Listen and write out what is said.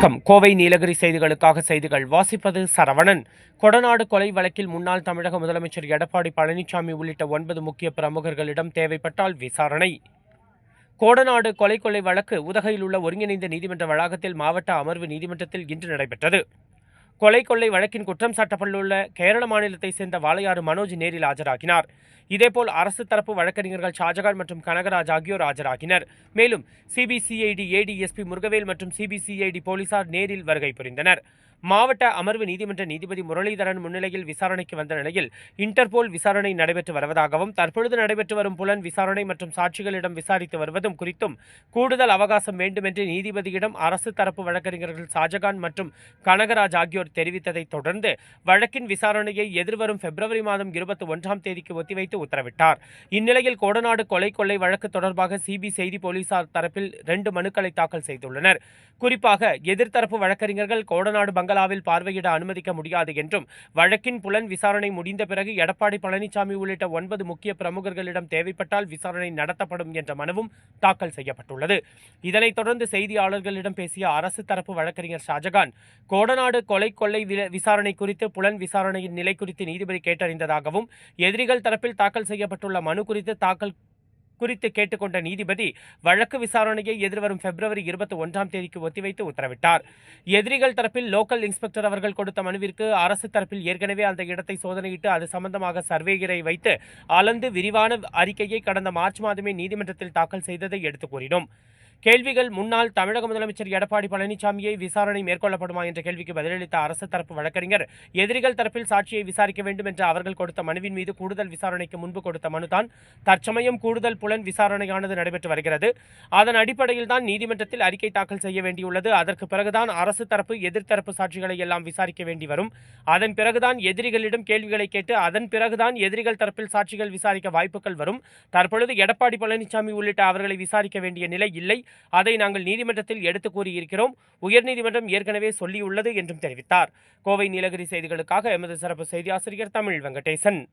கோவை நீலகிரி செய்திகளுக்காக செய்திகள். வாசிப்பது சரவணன். கொடநாடு கொலை வழக்கில் முன்னாள் தமிழக முதலமைச்சர் எடப்பாடி பழனிசாமி உள்ளிட்ட ஒன்பது முக்கிய பிரமுகர்களிடம் தேவைப்பட்டால் விசாரணை. கோடநாடு கொலை கொள்ளை வழக்கு உதகையில் உள்ள ஒருங்கிணைந்த நீதிமன்ற வளாகத்தில் மாவட்ட அமர்வு நீதிமன்றத்தில் இன்று நடைபெற்றது. கொலை கொள்ளை வழக்கின் குற்றம் சாட்டப்பட்டுள்ள கேரள மாநிலத்தைச் சேர்ந்த வாளையாறு மனோஜ் நேரில் ஆஜராகினார். இதேபோல் அரசு தரப்பு வழக்கறிஞர்கள் ஷாஜகான் மற்றும் கனகராஜ் ஆகியோர் ஆஜராகினர். மேலும் சிபிசிஐடி ஏடிஎஸ்பி முருகவேல் மற்றும் சிபிசிஐடி போலீசார் நேரில் வருகை புரிந்தனர். மாவட்ட அமர்வு நீதிமன்ற நீதிபதி முரளிதரன் முன்னிலையில் விசாரணைக்கு வந்த நிலையில் இன்டர்போல் விசாரணை நடைபெற்று வருவதாகவும் தற்பொழுது நடைபெற்று வரும் புலன் விசாரணை மற்றும் சாட்சிகளிடம் விசாரித்து வருவதும் குறித்தும் கூடுதல் அவகாசம் வேண்டுமென்று நீதிபதியிடம் அரசு தரப்பு வழக்கறிஞர்கள் ஷாஜகான் மற்றும் கனகராஜ் ஆகியோர் தெரிவித்ததைத் தொடர்ந்து வழக்கின் விசாரணையை எதிர்வரும் பிப்ரவரி மாதம் இருபத்தி ஒன்றாம் தேதிக்கு ஒத்திவைத்து உத்தரவிட்டார். இந்நிலையில் கோடநாடு கொலை கொள்ளை வழக்கு தொடர்பாக சிபி செய்தி போலீசார் தரப்பில் ரெண்டு மனுக்களை தாக்கல் செய்துள்ளனர். குறிப்பாக எதிர்த்தரப்பு வழக்கறிஞர்கள் கோடநாடு பங்களாவில் பார்வையிட அனுமதிக்க முடியாது என்றும் வழக்கின் புலன் விசாரணை முடிந்த பிறகு எடப்பாடி பழனிசாமி உள்ளிட்ட ஒன்பது முக்கிய பிரமுகர்களிடம் தேவைப்பட்டால் விசாரணை நடத்தப்படும் என்ற மனுவும் தாக்கல் செய்யப்பட்டுள்ளது. இதனைத் தொடர்ந்து செய்தியாளர்களிடம் பேசிய அரசு தரப்பு வழக்கறிஞர் ஷாஜகான் கோடநாடு கொலை கொள்ளை விசாரணை குறித்து புலன் விசாரணையின் நிலை குறித்து நீதிபதி கேட்டறிந்ததாகவும் எதிரிகள் தரப்பில் தாக்கல் செய்யப்பட்டுள்ள மனு குறித்து தாக்கல் குறித்து கேட்டுக்கொண்ட நீதிபதி வழக்கு விசாரணையை எதிர்வரும் பிப்ரவரி இருபத்தி ஒன்றாம் தேதிக்கு ஒத்திவைத்து உத்தரவிட்டார். எதிரிகள் தரப்பில் லோக்கல் இன்ஸ்பெக்டர் அவர்கள் கொடுத்த மனுவிற்கு அரசு தரப்பில் ஏற்கனவே அந்த இடத்தை சோதனையிட்டு அது சம்பந்தமாக சர்வேயரை வைத்து அளந்து விரிவான அறிக்கையை கடந்த மார்ச் மாதமே நீதிமன்றத்தில் தாக்கல் செய்ததை எடுத்துக் கூறினோம். கேள்விகள் முன்னாள் தமிழக முதலமைச்சர் எடப்பாடி பழனிசாமியை விசாரணை மேற்கொள்ளப்படுமா என்ற கேள்விக்கு பதிலளித்த அரசு தரப்பு வழக்கறிஞர் எதிரிகள் தரப்பில் சாட்சியை விசாரிக்க வேண்டும் என்ற அவர்கள் கொடுத்த மனுவின் மீது கூடுதல் விசாரணைக்கு முன்பு கொடுத்த மனுதான். தற்சமயம் கூடுதல் புலன் விசாரணையானது நடைபெற்று வருகிறது. அதன் அடிப்படையில் தான் நீதிமன்றத்தில் அறிக்கை தாக்கல் செய்ய வேண்டியுள்ளது. அதற்கு பிறகுதான் அரசு தரப்பு எதிர்த்தரப்பு சாட்சிகளை எல்லாம் விசாரிக்க வேண்டி வரும். அதன் பிறகுதான் எதிரிகளிடம் கேள்விகளை கேட்டு அதன் பிறகுதான் எதிரிகள் தரப்பில் சாட்சிகள் விசாரிக்க வாய்ப்புகள் வரும். தற்பொழுது எடப்பாடி பழனிசாமி உள்ளிட்ட அவர்களை விசாரிக்க வேண்டிய நிலை இல்லை. அதை நாங்கள் நீதிமன்றத்தில் எடுத்துக் கூறியிருக்கிறோம். உயர்நீதிமன்றம் ஏற்கனவே சொல்லியுள்ளது என்றும் தெரிவித்தார். கோவை நீலகிரி செய்திகளுக்காக எமது சிறப்பு செய்தி ஆசிரியர் தமிழ் வெங்கடேசன்.